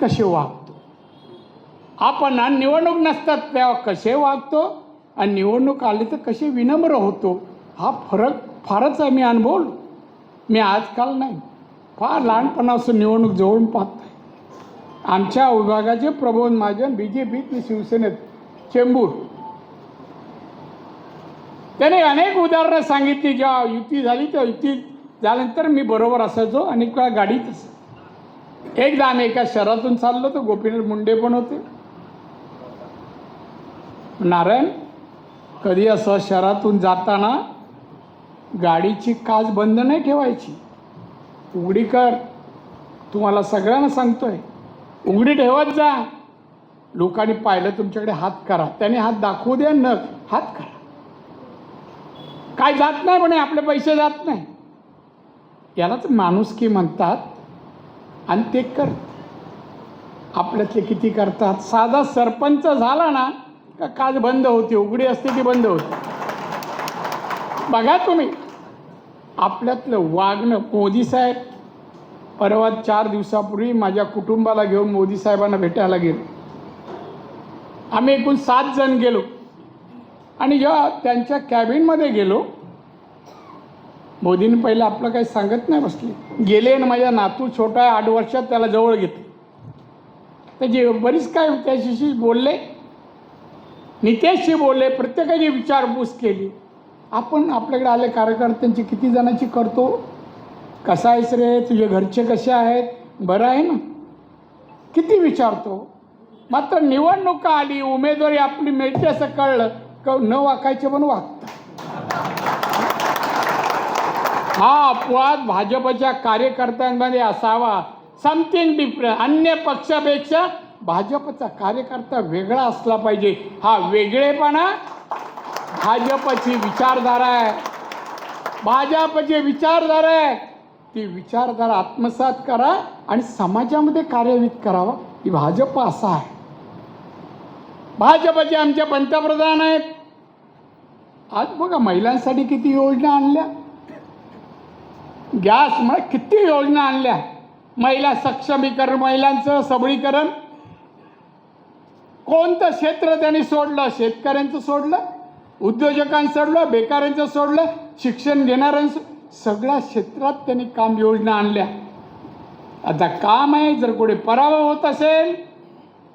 कसे वागतो? आपण निवडणूक नसतात तेव्हा कसे वागतो? आणि निवडणूक आली तर कसे विनम्र होतो? हा फरक फारच आहे मी अनुभवलो. मी आजकाल नाही. फार लहानपणापासून निवडणूक जवळून पाहत आहे आमच्या विभागाचे प्रबोध महाजन बी जे पीत ते शिवसेनेत चेंबूर. त्याने अनेक उदाहरणं सांगितली. जेव्हा युती झाली तेव्हा युती झाल्यानंतर मी बरोबर असायचो. अनेक वेळा गाडीतच. एकदा आम्ही एका शहरातून चाललो तर गोपीनाथ मुंडे पण होते. नारायण कधी असं शहरातून जाताना गाडीची काच बंद नाही ठेवायची? उघडी कर. तुम्हाला सगळ्यांना सांगतोय. उघडी ठेवत जा. लोकांनी पाहिलं तुमच्याकडे हात करा. त्याने हात दाखवू द्या न हात करा. काय जात नाही म्हणे आपले पैसे जात नाही. यालाच माणुसकी म्हणतात. आणि ते कर. आपल्यातले किती करतात? साधा सरपंच झाला ना का काच बंद होती उघडी असते ती बंद होती. बघा तुम्ही आपल्यातलं वागणं मोदी साहेब परवा चार दिवसापूर्वी माझ्या कुटुंबाला घेऊन मोदी साहेबांना भेटायला गेलो. आम्ही एकूण सात जण गेलो. आणि जेव्हा त्यांच्या कॅबिनमध्ये गेलो मोदींनी पहिलं आपलं काही सांगत नाही बसले. गेले आणि माझा नातू छोटा आहे आठ वर्षात त्याला जवळ घेतलं. त्याची बरीच काय त्याच्याशी बोलले. नितेशशी बोलले प्रत्येकाची विचारपूस केली. आपण आपल्याकडे आले कार्यकर्त्यांची किती जणांची करतो? कसा आहेस रे? तुझे घरचे कसे आहेत? बरं आहे ना? किती विचारतो? मात्र निवडणुका आली उमेदवारी आपली मिळते असं कळलं. का न वाकायचे पण वाक. हा अपवाद भाजपच्या कार्यकर्त्यांमध्ये असावा. समथिंग डिफरंट अन्य पक्षापेक्षा भाजपचा कार्यकर्ता वेगळा असला पाहिजे. हा वेगळेपणा भाजपची विचारधारा आहे. भाजपची विचारधारा आहे. ती विचारधारा आत्मसात करा आणि समाजामध्ये कार्यान्वित करावा. ही भाजप असा आहे. भाजपचे आमचे पंतप्रधान आहेत. आज बघा महिलांसाठी किती योजना आणल्या. गॅसमुळे किती योजना आणल्या? महिला सक्षमीकरण महिलांचं सबळीकरण. कोणतं क्षेत्र त्यांनी सोडलं? शेतकऱ्यांचं सोडलं? उद्योजकांचं सोडलं? बेकारांचं सोडलं? शिक्षण घेणाऱ्यांचं सगळ्या क्षेत्रात त्यांनी काम योजना आणल्या. आता काम आहे जर कोणी पराभव होत असेल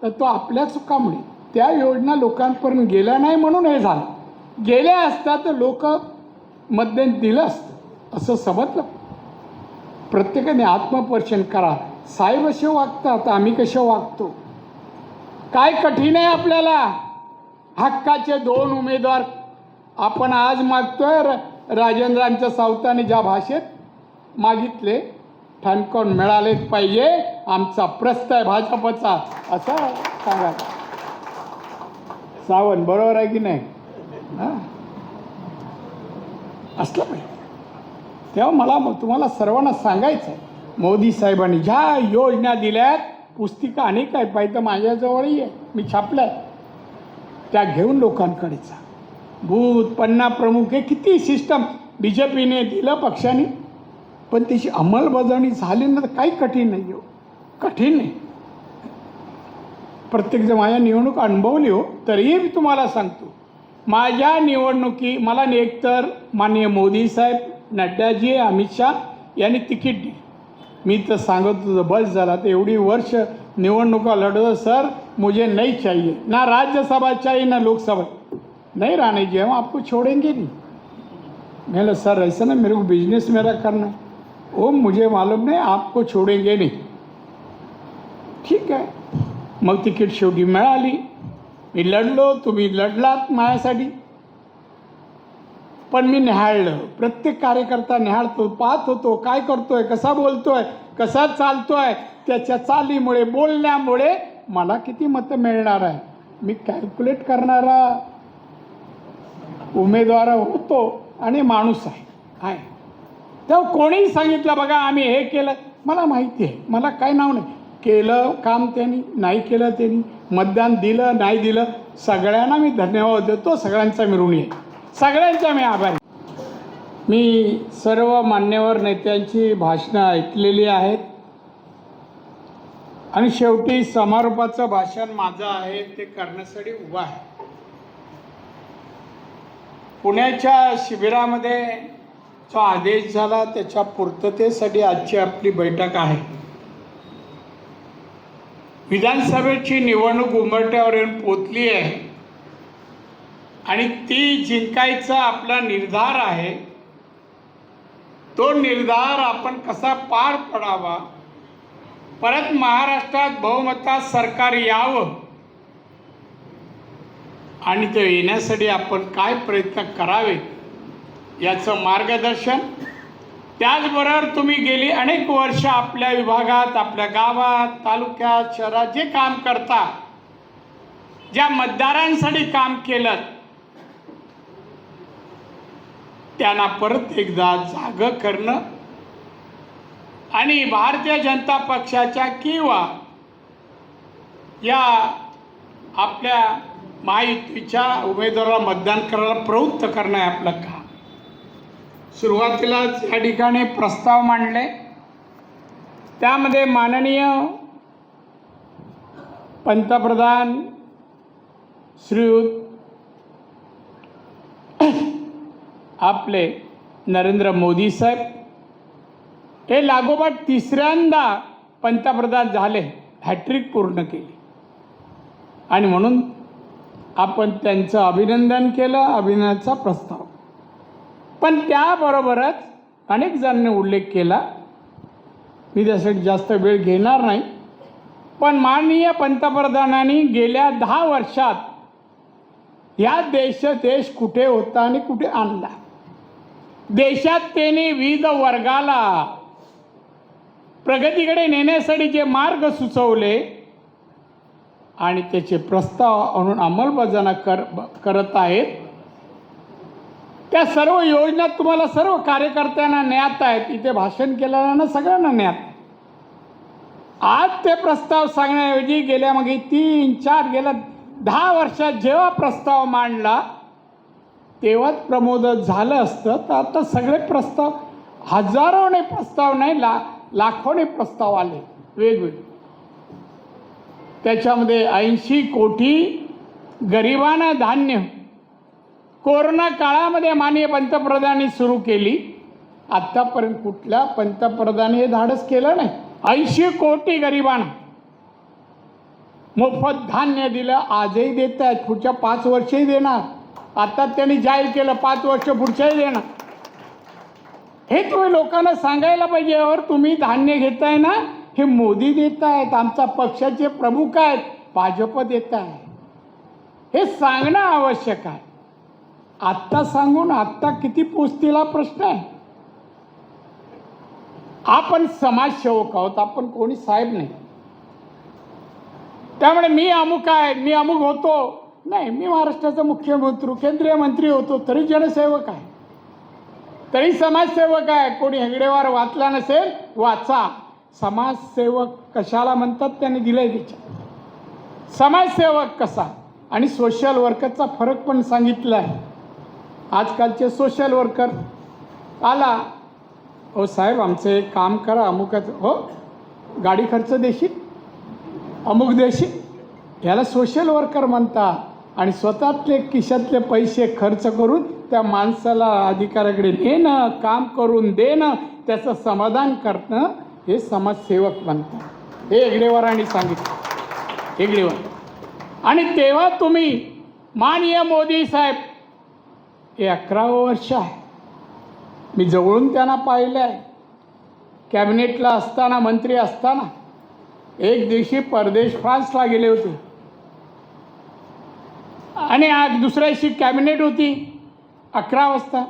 तर तो आपल्या चुकामुळे त्या योजना लोकांपर्यंत गेल्या नाही म्हणून हे झालं. गेल्या असता तर लोक मध्यंत दिलं असतं. असं समजलं. प्रत्येकाने आत्मपरीक्षण करा. साहेब असे वागतात आम्ही कसे वागतो? काय कठीण आहे आपल्याला? हक्काचे दोन उमेदवार आपण आज मागतोय. र राजेंद्रांच्या सावताने ज्या भाषेत मागितले ठणकावून मिळालेच पाहिजे. आमचा प्रस्त आहे भाजपचा. असं सांगा. सावंत बरोबर आहे की नाही? असलं पाहिजे. तेव्हा मला मग तुम्हाला सर्वांना सांगायचं आहे मोदी साहेबांनी ज्या योजना दिल्यात पुस्तिका अनेक आहेत पाहिजे तर माझ्याजवळही आहे मी छापल्या. त्या घेऊन लोकांकडे जा. भूत पन्ना प्रमुख हे किती सिस्टम बी जे पीने दिलं पक्षाने. पण त्याची अंमलबजावणी झाली ना तर काही कठीण नाही हो. कठीण नाही. प्रत्येकजण माझ्या निवडणूक अनुभवली हो तरीही मी तुम्हाला सांगतो. माझ्या निवडणुकी मला एकतर माननीय मोदी साहेब नड्डाजी अमित शाह यांनी तिकीट दिली. मी तर सांगत होतो बस झाला तर एवढी वर्ष निवडणुका लढवत सर मुझे नहीं चाहिए. ना राज्यसभा चाहिए ना लोकसभा. नहीं रानी जी हम आपको छोड़ेंगे नहीं. मैं सर ऐसा ना मेरे को बिजनेस मेरा करना है. ओ मुझे मालूम नहीं आपको छोड़ेंगे नहीं. ठीक आहे मग तिकीट शेवटी मिळाली. मी लढलो तुम्ही लढलात माझ्यासाठी. पण मी न्याहाळलं. प्रत्येक कार्यकर्ता न्याहाळतो पाहत होतो काय करतोय कसा बोलतोय कसा चालतोय त्याच्या चालीमुळे बोलण्यामुळे मला किती मतं मिळणार आहे. मी कॅल्क्युलेट करणारा उमेदवार होतो आणि माणूस आहे. आहे तेव्हा कोणीही सांगितलं बघा आम्ही हे केलं. मला माहिती आहे. मला काय नाव नाही. केलं काम त्यांनी नाही केलं त्यांनी. मतदान दिलं नाही दिलं सगळ्यांना मी धन्यवाद देतो. सगळ्यांचा मिळून ऋणी आहे सगळ्यांचा मी आभारी. मी सर्व मान्यवर नेत्यांची भाषणं ऐकलेली आहेत. आणि शेवटी समारोपाचं भाषण माझं आहे ते करण्यासाठी उभा आहे. पुण्याच्या शिबिरामध्ये जो आदेश झाला त्याच्या पूर्ततेसाठी आजची आपली बैठक आहे. विधानसभेची निवडणूक उंबरठ्यावर येऊन पोचली आहे. आणि ती जिंकायचा आपला निर्धार आहे तो निर्धार आपण कसा पार पडावा? परत महाराष्ट्रात बहुमतात सरकार यावं? आणि ते येण्यासाठी आपण काय प्रयत्न करावे याचं मार्गदर्शन? त्याचबरोबर तुम्ही गेली अनेक वर्ष आपल्या विभागात आपल्या गावात तालुक्यात शहरात जे काम करता ज्या मतदारांसाठी काम केलं त्यांना परत एकदा जाग करणं. आणि भारतीय जनता पक्षाच्या किंवा या आपल्या महायुतीच्या उमेदवाराला मतदान करायला प्रवृत्त करणं आहे आपलं काम. सुरुवातीलाच या ठिकाणी प्रस्ताव मांडले. त्यामध्ये माननीय पंतप्रधान श्रीयुत आपले नरेंद्र मोदी साहेब. हे लागोपाठ तिसऱ्यांदा पंतप्रधान झाले हॅट्रिक पूर्ण केली. आणि म्हणून आपण त्यांचं अभिनंदन केलं अभिनंदनाचा प्रस्ताव. पण त्याबरोबरच अनेक जणांनी उल्लेख केला मी त्यासाठी जास्त वेळ घेणार नाही पण माननीय पंतप्रधानांनी गेल्या दहा वर्षात या देश देश कुठे होता आणि कुठे आणला? देशात त्याने विविध वर्गाला प्रगतीकडे नेण्यासाठी जे मार्ग सुचवले आणि त्याचे प्रस्ताव आणून अंमलबजावणी कर करत आहेत. त्या सर्व योजना तुम्हाला सर्व कार्यकर्त्यांना ज्ञात आहेत. इथे भाषण केल्यानं सगळ्यांना ज्ञात. आज ते प्रस्ताव सांगण्याऐवजी गेल्या मागे तीन चार गेल्या दहा वर्षात जेव्हा प्रस्ताव मांडला तेव्हाच प्रमोद झालं असतं. तर आता सगळे प्रस्ताव हजारोने प्रस्ताव नाही ला लाखोने प्रस्ताव आले. वेगवेगळे. त्याच्यामध्ये ऐंशी कोटी गरिबांना धान्य. कोरोना काळामध्ये माननीय पंतप्रधानांनी सुरू केली. आत्तापर्यंत कुठल्या पंतप्रधान हे धाडस केलं नाही. ऐंशी कोटी गरिबांना. मोफत धान्य दिलं आजही देत आहेत पुढच्या पाच वर्षही देणार. आता त्यांनी जाहीर केलं पाच वर्ष पुढच्याही देणार. हे तुम्ही लोकांना सांगायला पाहिजे और तुम्ही धान्य घेताय ना हे मोदी देत आहेत आमचा पक्षाचे प्रमुख आहेत भाजप देत आहे हे सांगणं आवश्यक आहे. आत्ता सांगून आत्ता किती पोचतील हा प्रश्न आहे. आपण समाजसेवक आहोत आपण कोणी साहेब नाही. त्यामुळे मी अमुक आहे मी अमुक होतो. नाही मी महाराष्ट्राचा मुख्यमंत्री केंद्रीय मंत्री होतो तरी जनसेवक आहे. तरी समाजसेवक आहे. कोणी हेगडेवार वाचला नसेल वाचा. समाजसेवक कशाला म्हणतात? त्यांनी दिलंय त्याच्या समाजसेवक कसा? आणि सोशल वर्करचा फरक पण सांगितला आहे आजकालचे सोशल वर्कर आला. हो साहेब आमचं एक काम करा. अमुकाचं हो? गाडी खर्च देशील? अमुक देशील? याला सोशल वर्कर म्हणतात. आणि स्वतःतले खिशातले पैसे खर्च करून त्या माणसाला अधिकाऱ्याकडे नेणं काम करून देणं त्याचं समाधान करणं हे समाजसेवक म्हणतात. हे हेगडेवारांनी सांगितलं. हेगडेवार आणि तेव्हा तुम्ही माननीय मोदी साहेब हे अकरावं वर्ष आहे. मी जवळून त्यांना पाहिलं आहे कॅबिनेटला असताना मंत्री असताना एक दिवशी परदेश फ्रान्सला गेले होते. आणि आज दुसऱ्या दिवशी कॅबिनेट होती. अकरा वाजता.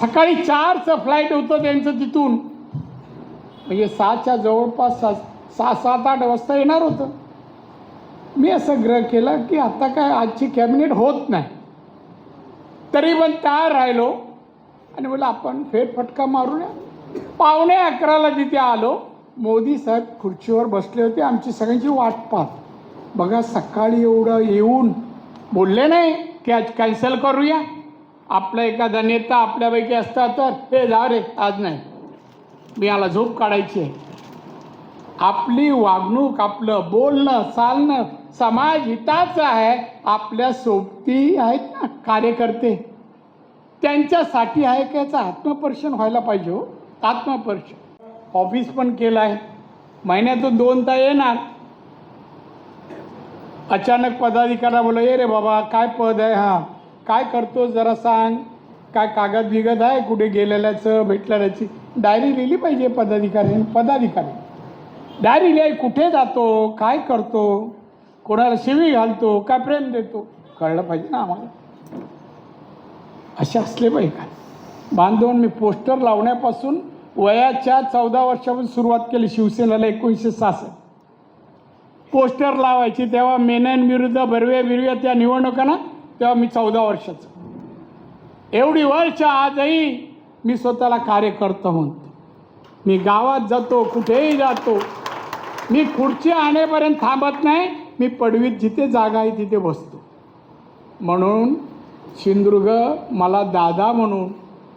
सकाळी चारचं फ्लाईट होतं त्यांचं तिथून. म्हणजे सहाच्या जवळपास सा सहा सात आठ वाजता येणार होतं. मी असं ग्रह केला की आता काय आजची कॅबिनेट होत नाही. तरी पण तयार राहिलो. आणि बोला आपण फेरफटका मारूया पावणे अकराला जिथे आलो मोदी साहेब खुर्चीवर बसले होते. आमची सगळ्यांची वाट पाहत. बघा सकाळी एवढं येऊन बोलले नाही की आज कॅन्सल करूया. आपला एखादा नेता आपल्यापैकी असता तर हे जा रे आज नाही. मी याला झोप काढायची आहे. आपली वागणूक आपलं बोलणं चालणं समाज हिताचं आहे. आपल्या सोबती आहेत ना कार्यकर्ते. त्यांच्यासाठी आहे का याचं आत्मपर्शन व्हायला पाहिजे हो. आत्मपर्शन. ऑफिस पण केलं आहे. महिन्यातून दोन तर येणार. अचानक पदाधिकाऱ्याला बोला ये रे बाबा काय पद आहे हां? काय करतो जरा सांग. काय कागद बिगद आहे कुठे गेलेल्याचं भेटलेल्याची डायरी लिहिली पाहिजे पदाधिकारी पदाधिकारी डायरी लिहाय कुठे जातो काय करतो कोणाला शिवी घालतो काय प्रेम देतो कळलं पाहिजे ना आम्हाला. असे असले पाहिजे का बांधवून मी पोस्टर लावण्यापासून वयाच्या चौदा वर्षापासून सुरुवात केली शिवसेनेला एकोणीसशे सहासष्ट. पोस्टर लावायची तेव्हा मेनन विरुद्ध बर्वे बिरवे त्या निवडणुका ना तेव्हा मी चौदा वर्षाचं. एवढी वर्ष आजही मी स्वतःला कार्यकर्ता म्हणतो. मी गावात जातो कुठेही जातो. मी खुर्ची आणेपर्यंत थांबत नाही मी पडवीत जिथे जागा आहे तिथे बसतो. म्हणून सिंधुदुर्ग मला दादा म्हणून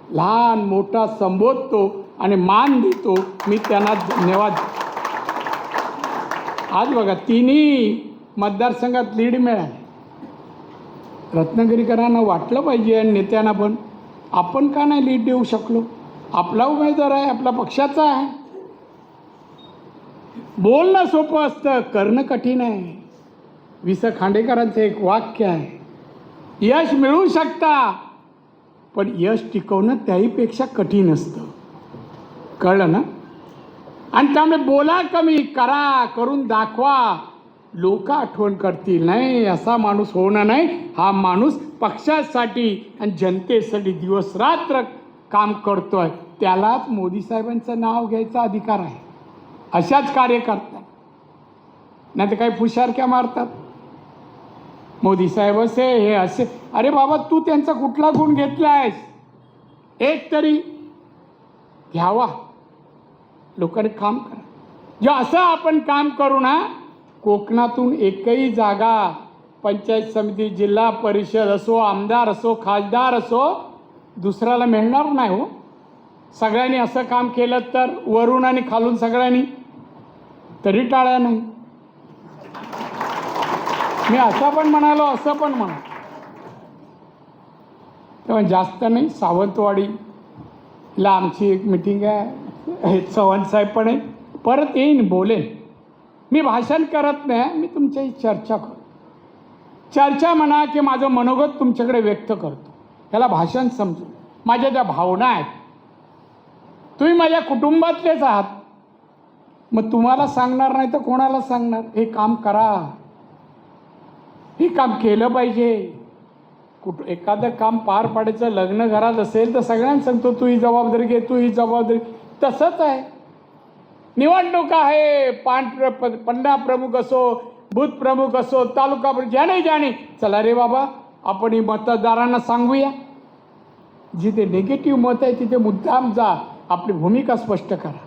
लहान मोठा संबोधतो आणि मान देतो. मी त्यांना धन्यवाद देतो. आज बघा तिन्ही मतदारसंघात लीड मिळाले. रत्नागिरीकरांना वाटलं पाहिजे आणि नेत्यांना पण. आपण का नाही लीड देऊ शकलो? आपला उमेदवार आहे आपला पक्षाचा आहे. बोलणं सोपं असतं करणं कठीण आहे. वि स खांडेकरांचं एक वाक्य आहे यश मिळू शकता पण यश टिकवणं त्याहीपेक्षा कठीण असतं. कळलं ना? आणि त्यामुळे बोला कमी करा करून दाखवा. लोक आठवण करतील नाही असा माणूस होणं नाही. हा माणूस पक्षासाठी आणि जनतेसाठी दिवस रात्र काम आहे त्यालाच मोदी साहेबांचं नाव घ्यायचा अधिकार आहे. अशाच कार्यकर्ता नाही तर काही फुशारक्या मारतात. मोदी साहेब असे हे असे. अरे बाबा तू त्यांचा कुठला गुण घेतला आहेस एक तरी घ्यावा. लोकांनी काम करा. जे असं आपण काम करू ना कोकणातून एकही जागा पंचायत समिती जिल्हा परिषद असो आमदार असो खासदार असो दुसऱ्याला मिळणार नाही हो. सगळ्यांनी असं काम केलं तर वरून आणि खालून सगळ्यांनी. तरी टाळ्या नाही. मी असं पण म्हणालो असं पण म्हणा तेव्हा जास्त नाही सावंतवाडीला आमची एक मिटिंग आहे. हे चव्हाणसाहेब पण आहे परत येईन बोलेन. मी भाषण करत नाही मी तुमच्याशी चर्चा करतो. चर्चा म्हणा की माझं मनोगत तुमच्याकडे व्यक्त करतो. ह्याला भाषण समजू माझ्या ज्या भावना आहेत तुम्ही माझ्या कुटुंबातलेच आहात. मग तुम्हाला सांगणार नाही तर कोणाला सांगणार? हे काम करा. हे काम केलं पाहिजे. कुठ एखादं काम पार पाडायचं लग्न घरात असेल तर सगळ्यांना सांगतो तू ही जबाबदारी घे तू ही जबाबदारी तसंच आहे. निवडणुका आहे. पान प्र पंडा प्रमुख असो बूथ प्रमुख असो तालुका प्रमुख ज्याने ज्याने. चला रे बाबा आपण ही मतदारांना सांगूया. जिथे निगेटिव्ह मत आहे तिथे मुद्दाम जा. आपली भूमिका स्पष्ट करा.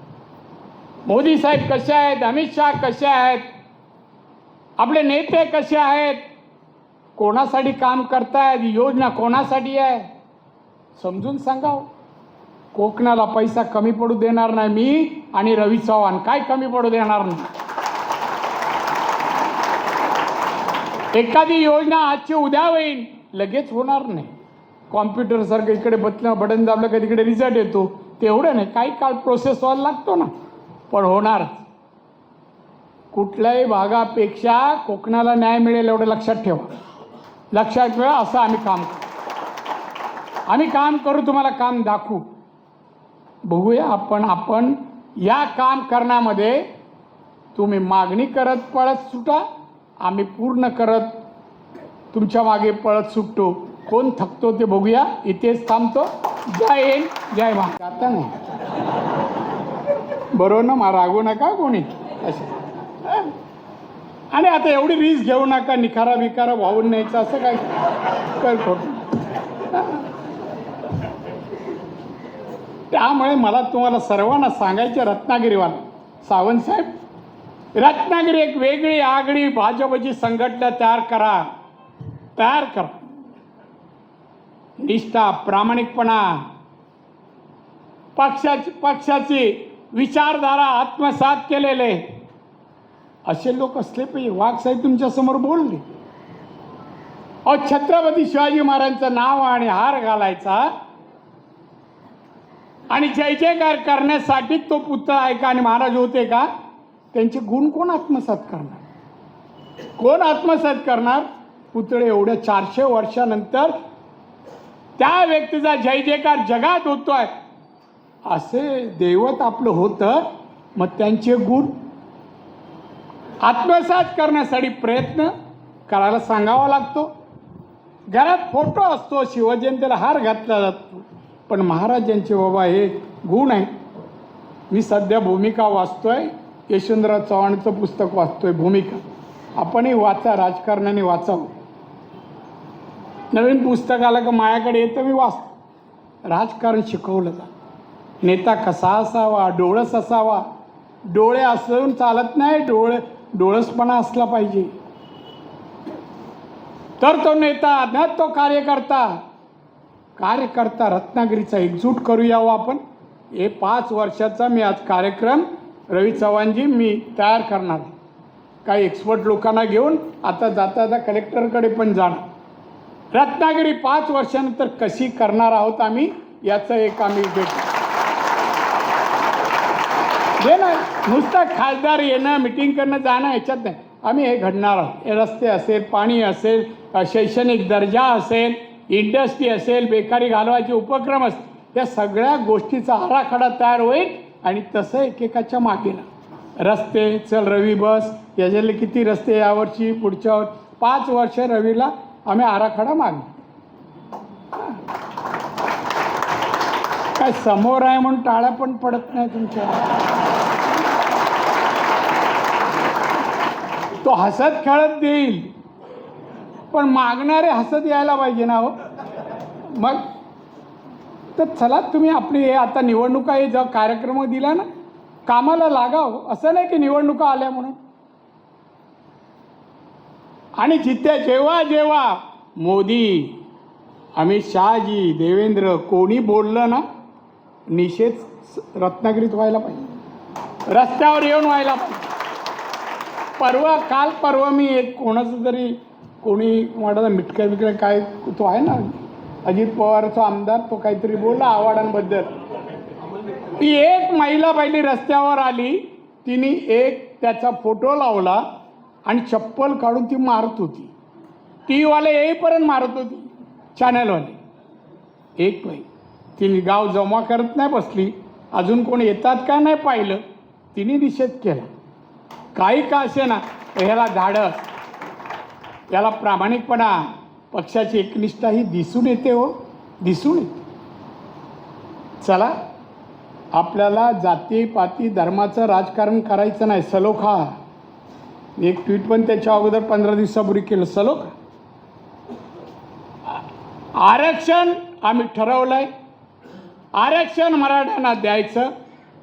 मोदी साहेब कसे आहेत? अमित शहा कसे आहेत? आपले नेते कसे आहेत? कोणासाठी काम करतायत? योजना कोणासाठी आहे? समजून सांगावं. कोकणाला पैसा कमी पडू देणार नाही मी आणि रवी चव्हाण. काय कमी पडू देणार नाही? एखादी योजना आजची उद्या होईल लगेच होणार नाही. कॉम्प्युटरसारखं इकडे बटन बटन दाबलं का तिकडे रिझल्ट येतो. तेवढं नाही. काही काळ प्रोसेस व्हायला लागतो ना. पण होणार. कुठल्याही भागापेक्षा कोकणाला न्याय मिळेल एवढं लक्षात ठेवा. लक्षात ठेवा असं आम्ही काम करू आम्ही काम करू तुम्हाला काम दाखवू. बघूया आपण आपण या काम करण्यामध्ये तुम्ही मागणी करत पळत सुटा आम्ही पूर्ण करत तुमच्या मागे पळत सुटतो. कोण थकतो ते बघूया. इथेच थांबतो. जय हिंद जय महा आता नाही. बरोबर ना मा रागू नका कोणी. असे आणि आता एवढी रीस घेऊ नका. निखारा बिखारा वाहून न्यायचं असं काय कर खोटं त्यामुळे मला तुम्हाला सर्वांना सांगायचे रत्नागिरीवाला. सावंतसाहेब रत्नागिरी एक वेगळी आगळी भाजपची संघटना तयार करा. तयार करा. निष्ठा प्रामाणिकपणा पक्षाची पक्षाची विचारधारा आत्मसात केलेले. असे लोक असले पाहिजे. वाघ साहेब बोलले. अ छत्रपती शिवाजी महाराजांचं नाव आणि हार घालायचा. आणि जय जयकार करण्यासाठी तो पुतळा आहे का आणि महाराज होते का? त्यांचे गुण कोण आत्मसात करणार? कोण आत्मसात करणार? पुतळे एवढ्या चारशे वर्षानंतर त्या व्यक्तीचा जय जयकार जगात होतोय. असे दैवत आपलं होतं मग त्यांचे गुण. आत्मसात करण्यासाठी प्रयत्न करायला सांगावा लागतो. घरात फोटो असतो शिवजयंतीला हार घातला जातो. पण महाराजांचे बाबा हे गुण आहे. मी सध्या भूमिका वाचतोय यशवंतराव चव्हाणचं पुस्तक वाचतोय भूमिका. आपणही वाचा राजकारणाने वाचावं. नवीन पुस्तक आलं का माझ्याकडे येतं मी वाचतो. राजकारण शिकवलं जातं नेता कसा असावा डोळस असावा डोळे असून चालत नाही डोळे डोळसपणा असला पाहिजे. तर तो नेता न तो कार्यकर्ता कार्यकर्ता रत्नागिरीचा एकजूट करूया हो आपण. हे पाच वर्षाचा मी आज कार्यक्रम रवी चव्हाणजी मी तयार करणार काही एक्सपर्ट लोकांना घेऊन आता जाता जाता कलेक्टरकडे पण जाणार. रत्नागिरी पाच वर्षानंतर कशी करणार आहोत आम्ही याचं एक आम्ही भेट. ना नुसतं खासदार येणं मिटिंग करणं जाणं याच्यात नाही. आम्ही हे घडणार आहोत. हे रस्ते असेल पाणी असेल शैक्षणिक दर्जा असेल इंडस्ट्री असेल बेकारी घालवायचे उपक्रम असतील या सगळ्या गोष्टीचा आराखडा तयार होईल आणि तसं एकेकाच्या मागेला रस्ते चल रवी बस याच्यातले किती रस्ते यावर्षी पुढच्या वर पाच वर्ष रवीला आम्ही आराखडा मागू. काय समोर आहे म्हणून टाळ्या पण पडत नाही तुमच्या. तो हसत खेळत देईल. पण मागणारे हसत यायला पाहिजे ना हो. मग तर चला तुम्ही आपली हे आता निवडणुका हे जेव्हा कार्यक्रम दिला ना कामाला लागाव. असं नाही की निवडणुका आल्या म्हणून. आणि जिथे जेव्हा जेव्हा मोदी अमित शहाजी देवेंद्र कोणी बोललं ना निषेध रत्नागिरीत व्हायला पाहिजे. रस्त्यावर येऊन व्हायला पाहिजे. परवा काल परवा मी एक कोणाचं तरी कोणी म्हणाला मिटकर बिटकर काय तो आहे ना अजित पवारचा आमदार तो काहीतरी बोलला आव्हाडांबद्दल. ती एक महिला पहिली रस्त्यावर आली तिने एक त्याचा फोटो लावला आणि चप्पल काढून ती मारत होती. टी येईपर्यंत मारत होती चॅनलवाले एक बाई तिने गाव जमा करत नाही बसली. अजून कोण येतात का नाही पाहिलं तिने निषेध केला. काही का असे ना ह्याला धाडस याला प्रामाणिकपणा पक्षाची एकनिष्ठा ही दिसून येते हो दिसून येते. चला आपल्याला जाती पाती धर्माचं राजकारण करायचं नाही सलोखा. एक ट्विट पण त्याच्या अगोदर पंधरा दिवसापूर्वी केलं सलोखा. आरक्षण आम्ही ठरवलं आहे आरक्षण मराठ्यांना द्यायचं.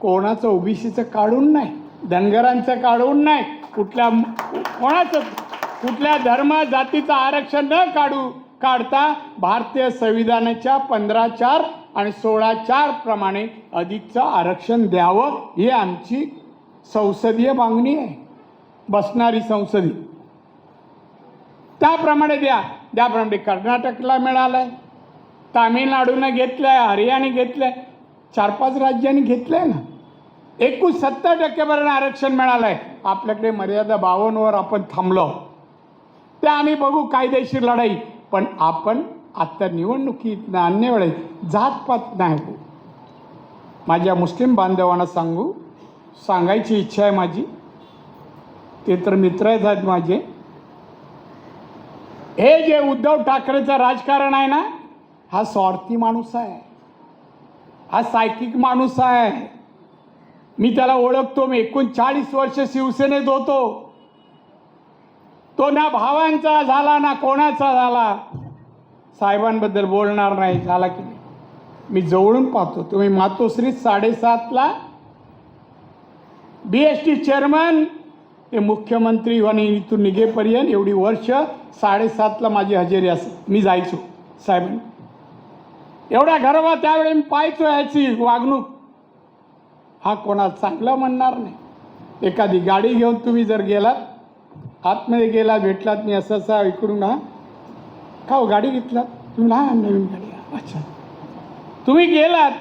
कोणाचं ओबीसीचं काढून नाही धनगरांचं काढून नाही कुठल्या कोणाचं कुठल्या धर्म जातीचं आरक्षण न काढू काढता भारतीय संविधानाच्या पंधरा चार आणि सोळा चार प्रमाणे अधिकचं आरक्षण द्यावं ही आमची संसदीय मागणी आहे. बसणारी संसदी. त्याप्रमाणे द्या. त्याप्रमाणे कर्नाटकला मिळालंय. तामिळनाडूनं घेतलंय घेतलं घेतलंय. चार पाच राज्यांनी घेतलंय ना. एकूण सत्तर टक्केपर्यंत आरक्षण मिळालंय. आपल्याकडे मर्यादा बावन्नवर आपण थांबलो. ते आम्ही बघू कायदेशीर लढाई. पण आपण आत्ता निवडणुकीत अन्य वेळेस जातपात नाही हो माझ्या मुस्लिम बांधवांना सांगू सांगायची इच्छा आहे माझी. ते तर मित्र आहेत माझे. हे जे उद्धव ठाकरेचं राजकारण आहे ना हा स्वार्थी माणूस आहे. हा सायकिक माणूस आहे. मी त्याला ओळखतो मी एकोणचाळीस वर्ष शिवसेनेत होतो. तो ना भावांचा झाला ना कोणाचा झाला? साहेबांबद्दल बोलणार नाही. झाला की नाही? मी जवळून पाहतो. तुम्ही मातोश्री साडेसातला बी एस टी चेअरमन ते मुख्यमंत्री आणि इथून निघेपर्यंत एवढी वर्ष साडेसातला माझी हजेरी असं मी जायचो. साहेबांनी. एवढ्या घरवा त्यावेळी मी पाहायचो याची वागणूक. हा कोणाला चांगलं म्हणणार नाही. एखादी गाडी घेऊन तुम्ही जर गेलात आतमध्ये गेला भेटलात मी असं असं इकडून हा. का हो गाडी घेतलात. तुम्ही हा नवीन गाडी. अच्छा. तुम्ही गेलात.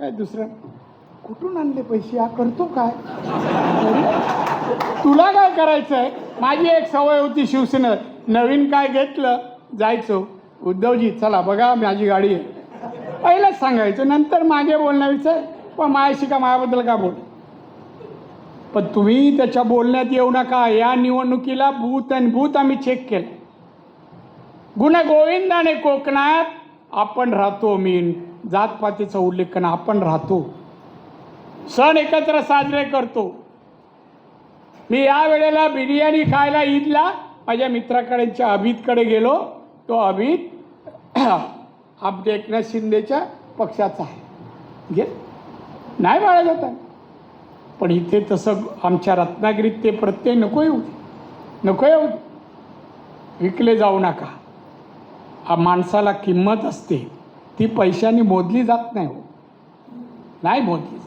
काय दुसरं? कुठून आणले पैसे? हा करतो काय? तुला काय करायचं आहे माझी एक सवय होती शिवसेना. नवीन काय घेतलं? जायचो. उद्धवजी चला बघा माझी गाडी आहे. पहिलंच सांगायचं. नंतर मागे बोलणं विचार पण माझ्याशी का माझ्याबद्दल का बोल? पण तुम्ही त्याच्या बोलण्यात येऊ नका. या निवडणुकीला भूत आणि भूत आम्ही चेक केलं. गुन्हा गोविंदाने कोकणात आपण राहतो मीन जातपातीचा उल्लेख करणं आपण राहतो. सण एकत्र साजरे करतो. मी या वेळेला बिर्याणी खायला ईदला माझ्या मित्राकडेच्या अभितकडे गेलो. तो अभित आपल्या एकनाथ शिंदेच्या पक्षाचा आहे. घे. नाही बाळगत आहे पण इथे तसं आमच्या रत्नागिरीत ते प्रत्यय नको येऊ दे. नको येऊ दे. विकले जाऊ नका हा माणसाला किंमत असते ती पैशाने मोजली जात नाही हो नाही मोजली